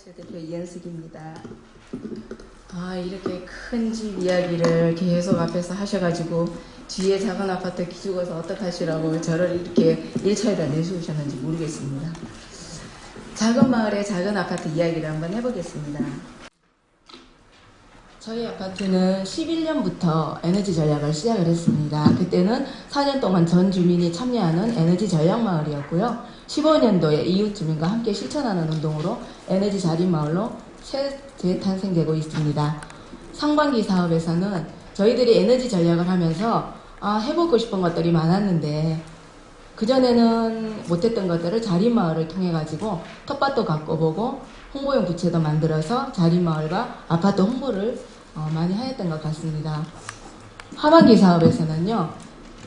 지하철 대표 이현숙입니다. 아 이렇게 큰 집 이야기를 계속 앞에서 하셔가지고 뒤에 작은 아파트 기죽어서 어떡하시라고 저를 이렇게 1차에다 내세우셨는지 모르겠습니다. 작은 마을의 작은 아파트 이야기를 한번 해보겠습니다. 저희 아파트는 11년부터 에너지 전략을 시작을 했습니다. 그때는 4년 동안 전 주민이 참여하는 에너지 전략 마을이었고요. 15년도에 이웃 주민과 함께 실천하는 운동으로 에너지 자립 마을로 새 재탄생되고 있습니다. 상반기 사업에서는 저희들이 에너지 전략을 하면서 아, 해보고 싶은 것들이 많았는데 그전에는 못했던 것들을 자립 마을을 통해 가지고 텃밭도 갖고 보고 홍보용 부채도 만들어서 자립마을과 아파트 홍보를 어, 많이 하였던 것 같습니다. 하반기 사업에서는요,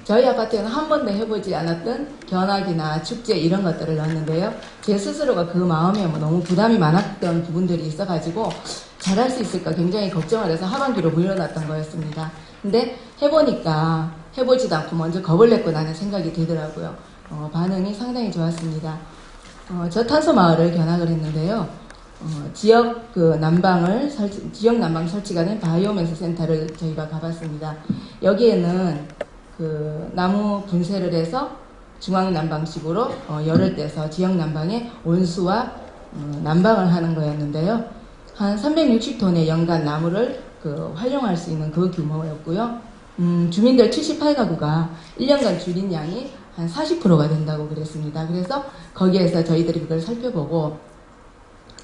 저희 아파트에는 한 번도 해보지 않았던 견학이나 축제 이런 것들을 넣었는데요. 제 스스로가 그 마음에 뭐 너무 부담이 많았던 부분들이 있어가지고 잘할 수 있을까 굉장히 걱정을 해서 하반기로 물러났던 거였습니다. 근데 해보니까 해보지도 않고 먼저 겁을 냈구나는 생각이 들더라고요. 어, 반응이 상당히 좋았습니다. 어, 저 탄소 마을을 견학을 했는데요. 어, 지역 그 난방을 설치, 지역 난방 설치가 된 바이오매스 센터를 저희가 가봤습니다. 여기에는 그 나무 분쇄를 해서 중앙 난방식으로 어, 열을 떼서 지역 난방의 온수와 어, 난방을 하는 거였는데요. 한 360톤의 연간 나무를 그 활용할 수 있는 그 규모였고요. 음, 주민들 78가구가 1년간 줄인 양이 한 40%가 된다고 그랬습니다. 그래서 거기에서 저희들이 그걸 살펴보고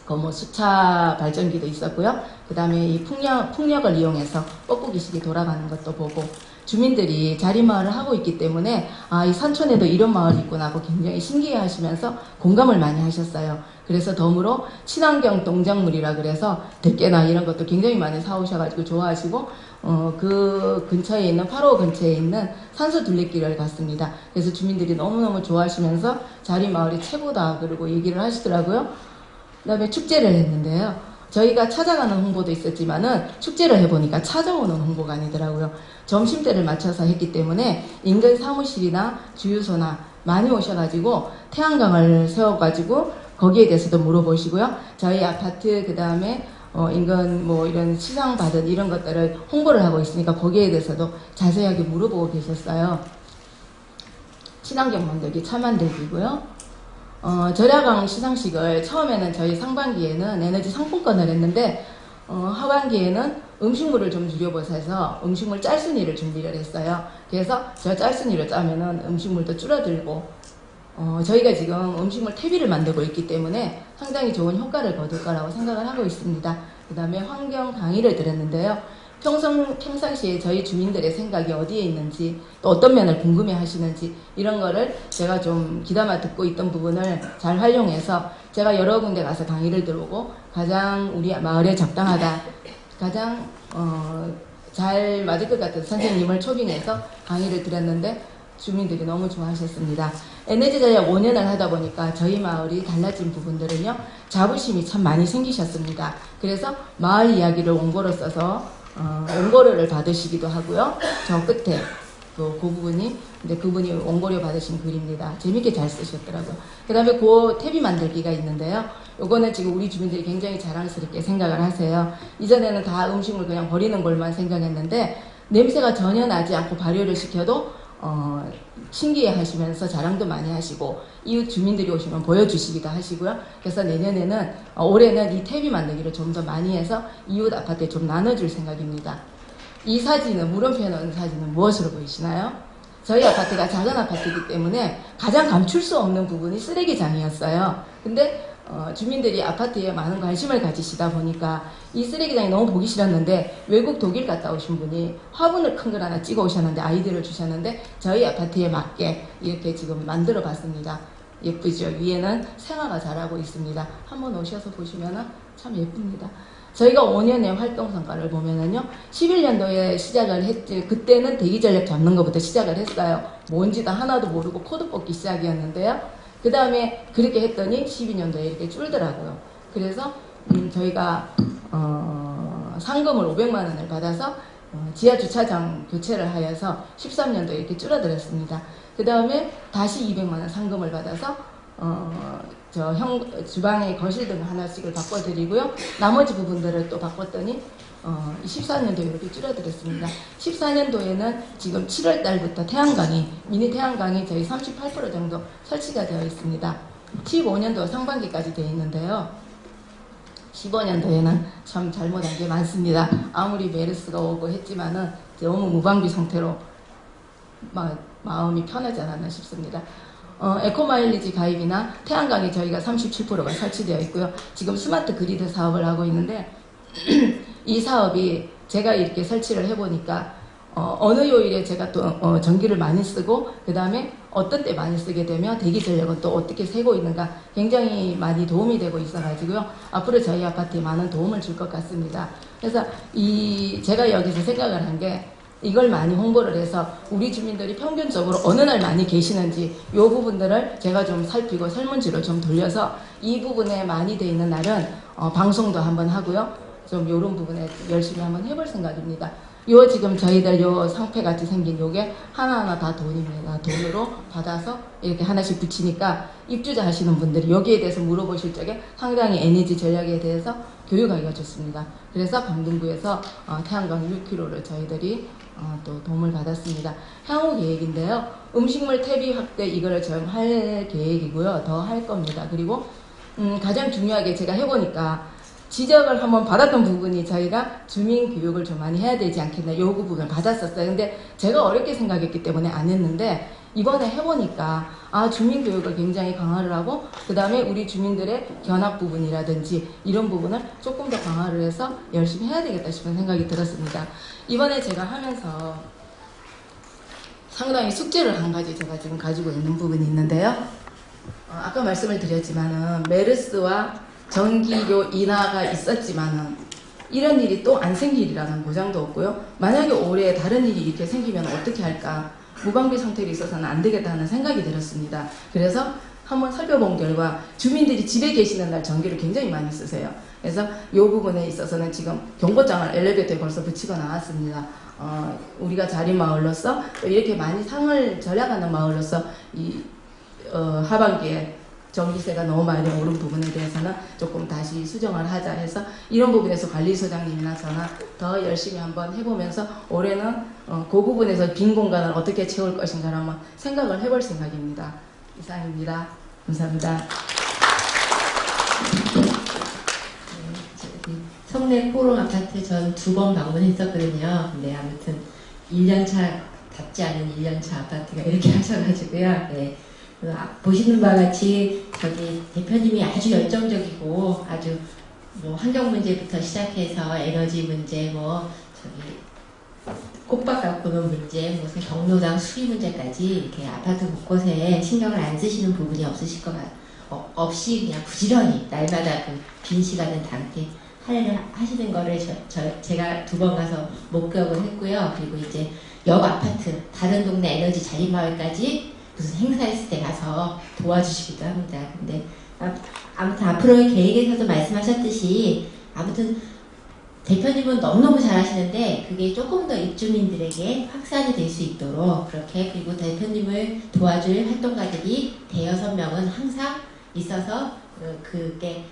그뭐 수차 발전기도 있었고요. 그 다음에 이 풍력, 풍력을 이용해서 뻐꾸 기식이 돌아가는 것도 보고 주민들이 자리마을을 하고 있기 때문에 아, 이 산촌에도 이런 마을이 있구나 하고 굉장히 신기해 하시면서 공감을 많이 하셨어요. 그래서 덤으로 친환경 동작물이라 그래서 대깨나 이런 것도 굉장히 많이 사오셔가지고 좋아하시고 어, 그 근처에 있는 8호 근처에 있는 산소 둘레길을 갔습니다. 그래서 주민들이 너무너무 좋아하시면서 자리 마을이 최고다 그러고 얘기를 하시더라고요. 그다음에 축제를 했는데요. 저희가 찾아가는 홍보도 있었지만은 축제를 해보니까 찾아오는 홍보가 아니더라고요. 점심때를 맞춰서 했기 때문에 인근 사무실이나 주유소나 많이 오셔가지고 태양광을 세워가지고 거기에 대해서도 물어보시고요. 저희 아파트 그 다음에 어, 인근 뭐 이런 시상 받은 이런 것들을 홍보를 하고 있으니까 거기에 대해서도 자세하게 물어보고 계셨어요. 친환경 만들기, 차 만들기고요. 어, 절야강 시상식을 처음에는 저희 상반기에는 에너지 상품권을 했는데 어, 하반기에는 음식물을 좀 줄여보셔서 음식물 짤순이를 준비를 했어요. 그래서 저 짤순이를 짜면은 음식물도 줄어들고 어, 저희가 지금 음식물 퇴비를 만들고 있기 때문에 상당히 좋은 효과를 거둘 거라고 생각을 하고 있습니다. 그 다음에 환경 강의를 들었는데요. 평상, 평상시에 저희 주민들의 생각이 어디에 있는지 또 어떤 면을 궁금해 하시는지 이런 거를 제가 좀 귀담아 듣고 있던 부분을 잘 활용해서 제가 여러 군데 가서 강의를 들어오고 가장 우리 마을에 적당하다 가장 어, 잘 맞을 것 같은 선생님을 초빙해서 강의를 드렸는데 주민들이 너무 좋아하셨습니다. 에너지 전략 5년을 하다 보니까 저희 마을이 달라진 부분들은요, 자부심이 참 많이 생기셨습니다. 그래서 마을 이야기를 원고로 써서 어, 원고료를 받으시기도 하고요. 저 끝에 그, 그 부분이 근데 그분이 원고료 받으신 글입니다. 재밌게 잘 쓰셨더라고요. 그 다음에 그 탭이 만들기가 있는데요. 요거는 지금 우리 주민들이 굉장히 자랑스럽게 생각을 하세요. 이전에는 다 음식물 그냥 버리는 걸만 생각했는데 냄새가 전혀 나지 않고 발효를 시켜도 어, 신기해 하시면서 자랑도 많이 하시고 이웃 주민들이 오시면 보여주시기도 하시고요. 그래서 내년에는 어, 올해는 이 탭이 만들기를 좀 더 많이 해서 이웃 아파트에 좀 나눠줄 생각입니다. 이 사진은 물음표에 넣은 사진은 무엇으로 보이시나요? 저희 아파트가 작은 아파트이기 때문에 가장 감출 수 없는 부분이 쓰레기장이었어요. 근데 어, 주민들이 아파트에 많은 관심을 가지시다 보니까 이 쓰레기장이 너무 보기 싫었는데 외국 독일 갔다 오신 분이 화분을 큰 걸 하나 찍어 오셨는데 아이디어를 주셨는데 저희 아파트에 맞게 이렇게 지금 만들어 봤습니다. 예쁘죠? 위에는 생화가 자라고 있습니다. 한번 오셔서 보시면 참 예쁩니다. 저희가 5년의 활동 성과를 보면은요, 11년도에 시작을 했지, 그때는 대기 전력 잡는 것부터 시작을 했어요. 뭔지도 하나도 모르고 코드 뽑기 시작이었는데요. 그 다음에 그렇게 했더니 12년도에 이렇게 줄더라고요. 그래서 음, 저희가 어, 상금을 500만 원을 받아서 어, 지하 주차장 교체를 하여서 13년도에 이렇게 줄어들었습니다. 그 다음에 다시 200만 원 상금을 받아서 어, 저 형, 주방에 거실 등 하나씩을 바꿔드리고요. 나머지 부분들을 또 바꿨더니 어, 14년도에 이렇게 줄여드렸습니다. 14년도에는 지금 7월 달부터 태양광이 미니 태양광이 저희 38% 정도 설치가 되어 있습니다. 15년도 상반기까지 되어 있는데요. 15년도에는 참 잘못한 게 많습니다. 아무리 메르스가 오고 했지만은 너무 무방비 상태로 마, 마음이 편하지 않았나 싶습니다. 어, 에코마일리지 가입이나 태양광이 저희가 37%가 설치되어 있고요. 지금 스마트 그리드 사업을 하고 있는데 이 사업이 제가 이렇게 설치를 해보니까 어, 느 요일에 제가 또 어, 전기를 많이 쓰고 그 다음에 어떤 때 많이 쓰게 되면 대기 전력은 또 어떻게 세고 있는가 굉장히 많이 도움이 되고 있어가지고요 앞으로 저희 아파트에 많은 도움을 줄 것 같습니다. 그래서 이 제가 여기서 생각을 한게 이걸 많이 홍보를 해서 우리 주민들이 평균적으로 어느 날 많이 계시는지 이 부분들을 제가 좀 살피고 설문지로 좀 돌려서 이 부분에 많이 돼 있는 날은 어, 방송도 한번 하고요. 좀 이런 부분에 열심히 한번 해볼 생각입니다. 요 지금 저희들 요 상패 같이 생긴 요게 하나하나 다 돈입니다. 돈으로 받아서 이렇게 하나씩 붙이니까 입주자 하시는 분들이 여기에 대해서 물어보실 적에 상당히 에너지 전략에 대해서 교육하기가 좋습니다. 그래서 강동구에서 어, 태양광 6kg를 저희들이 어, 또 도움을 받았습니다. 향후 계획인데요. 음식물 퇴비 확대 이거를 지금 할 계획이고요. 더 할 겁니다. 그리고 음, 가장 중요하게 제가 해보니까 지적을 한번 받았던 부분이 저희가 주민 교육을 좀 많이 해야 되지 않겠나 요 부분을 받았었어요. 근데 제가 어렵게 생각했기 때문에 안 했는데 이번에 해보니까 아 주민 교육을 굉장히 강화를 하고 그 다음에 우리 주민들의 견학 부분이라든지 이런 부분을 조금 더 강화를 해서 열심히 해야 되겠다 싶은 생각이 들었습니다. 이번에 제가 하면서 상당히 숙제를 한 가지 제가 지금 가지고 있는 부분이 있는데요. 어, 아까 말씀을 드렸지만은 메르스와 전기료 인하가 있었지만은 이런 일이 또 안 생길이라는 보장도 없고요. 만약에 올해 다른 일이 이렇게 생기면 어떻게 할까? 무방비 상태로 있어서는 안 되겠다는 생각이 들었습니다. 그래서 한번 살펴본 결과 주민들이 집에 계시는 날 전기를 굉장히 많이 쓰세요. 그래서 이 부분에 있어서는 지금 경보장을 엘리베이터에 벌써 붙이고 나왔습니다. 어, 우리가 자리 마을로서 또 이렇게 많이 상을 절약하는 마을로서 이 어, 하반기에 전기세가 너무 많이 오른 부분에 대해서는 조금 다시 수정을 하자 해서 이런 부분에서 관리소장님이나 저나 더 열심히 한번 해보면서 올해는 어, 그 부분에서 빈 공간을 어떻게 채울 것인가 한번 생각을 해볼 생각입니다. 이상입니다. 감사합니다. 저기 성내 포롱 아파트 전 두 번 방문했었거든요. 근데 아무튼 1년차 답지 않은 1년차 아파트가 이렇게 하셔가지고요. 네. 그 아, 보시는 바와 같이 저기 대표님이 아주 열정적이고 아주 뭐 환경 문제부터 시작해서 에너지 문제 뭐 저기 꽃밭 가꾸는 문제 무슨 경로당 수리 문제까지 이렇게 아파트 곳곳에 신경을 안 쓰시는 부분이 없으실 것 같아요. 어, 없이 그냥 부지런히 날마다 그 빈 시간은 다 이렇게 할애를 하시는 거를 저, 저- 제가 두 번 가서 목격을 했고요. 그리고 이제 옆 아파트 다른 동네 에너지 자립마을까지 무슨 행사 있을 때 가서 도와주시기도 합니다. 근데 아, 아무튼 앞으로의 계획에서도 말씀하셨듯이 아무튼 대표님은 너무너무 잘하시는데 그게 조금 더 입주민들에게 확산이 될 수 있도록 그렇게 그리고 대표님을 도와줄 활동가들이 대여섯 명은 항상 있어서 그- 그게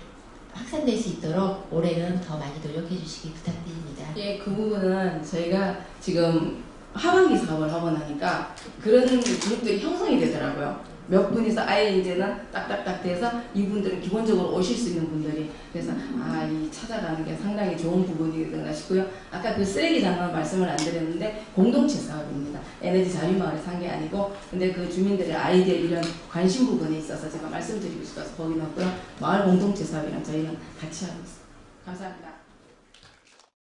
확산될 수 있도록 올해는 더 많이 노력해 주시기 부탁드립니다. 예, 그 부분은 저희가 지금 하반기 사업을 하고 나니까 그런 그룹들이 형성이 되더라고요. 몇 분이서 아예 이제는 딱딱딱 돼서 이분들은 기본적으로 오실 수 있는 분들이 그래서 아 이 찾아가는 게 상당히 좋은 부분이구나 싶고요. 아까 그 쓰레기장은 말씀을 안 드렸는데 공동체 사업입니다. 에너지 자립마을에 산 게 아니고 근데 그 주민들의 아이디어 이런 관심 부분에 있어서 제가 말씀드리고 싶어서 거기 넣었고요. 마을 공동체 사업이랑 저희는 같이 하고 있습니다. 감사합니다.